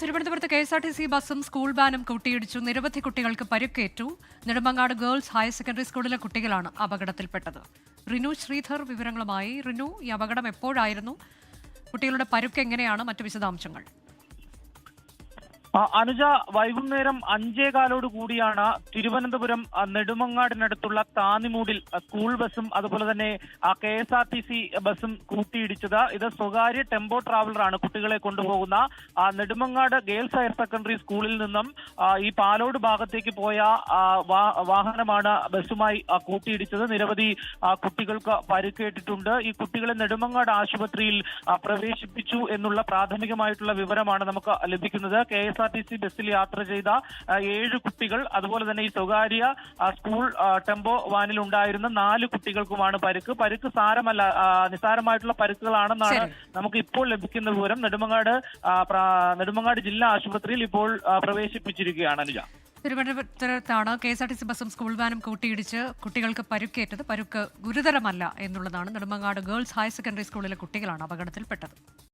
തിരുവനന്തപുരത്ത് K S R T C ബസ്സും school വാനും കൂട്ടിയിടിച്ചു. നിരവധി കുട്ടികൾക്ക് പരുക്കേറ്റു. നെടുമങ്ങാട് ഗേൾസ് ഹയർ സെക്കൻഡറി സ്കൂളിലെ കുട്ടികളാണ് അപകടത്തിൽപ്പെട്ടത്. റിനു ശ്രീധർ വിവരങ്ങളുമായി. റിനു ഈ അപകടം എപ്പോഴായിരുന്നു? കുട്ടികളുടെ പരുക്ക് എങ്ങനെയാണ്? മറ്റു വിശദാംശങ്ങൾ. അനുജ വൈകുന്നേരം അഞ്ചേകാലോട് കൂടിയാണ് തിരുവനന്തപുരം നെടുമങ്ങാടിനടുത്തുള്ള താന്നിമൂടിൽ സ്കൂൾ ബസ്സും അതുപോലെ തന്നെ K S R T C ബസ്സും കൂട്ടിയിടിച്ചത്. ഇത് സ്വകാര്യ ടെമ്പോ ട്രാവലറാണ് കുട്ടികളെ കൊണ്ടുപോകുന്ന. നെടുമങ്ങാട് ഗേൾസ് ഹയർ സെക്കൻഡറി സ്കൂളിൽ നിന്നും ഈ പാലോട് ഭാഗത്തേക്ക് പോയ വാഹനമാണ് ബസ്സുമായി കൂട്ടിയിടിച്ചത്. നിരവധി കുട്ടികൾക്ക് പരുക്കേറ്റിട്ടുണ്ട്. ഈ കുട്ടികളെ നെടുമങ്ങാട് ആശുപത്രിയിൽ പ്രവേശിപ്പിച്ചു എന്നുള്ള പ്രാഥമികമായിട്ടുള്ള വിവരമാണ് നമുക്ക് ലഭിക്കുന്നത്. K S R T C ബസ്സിൽ യാത്ര ചെയ്ത ഏഴ് കുട്ടികൾ അതുപോലെ തന്നെ ഈ സ്വകാര്യ സ്കൂൾ ടെമ്പോ വാനിൽ ഉണ്ടായിരുന്ന നാല് കുട്ടികൾക്കുമാണ് പരുക്ക്. പരുക്ക് സാരമല്ല നിസാരമായിട്ടുള്ള പരുക്കുകളാണെന്നാണ് നമുക്ക് ഇപ്പോൾ ലഭിക്കുന്ന വിവരം. നെടുമങ്ങാട് നെടുമങ്ങാട് ജില്ലാ ആശുപത്രിയിൽ ഇപ്പോൾ പ്രവേശിപ്പിച്ചിരിക്കുകയാണ് അനുജ. തിരുവനന്തപുരത്താണ് K S R T C ബസ്സും സ്കൂൾ വാനും കൂട്ടിയിടിച്ച് കുട്ടികൾക്ക് പരുക്കേറ്റത്. പരുക്ക് ഗുരുതരമല്ല എന്നുള്ളതാണ് നെടുമങ്ങാട് ഗേൾസ് ഹയർ സെക്കൻഡറി സ്കൂളിലെ കുട്ടികളാണ് അപകടത്തിൽപ്പെട്ടത്.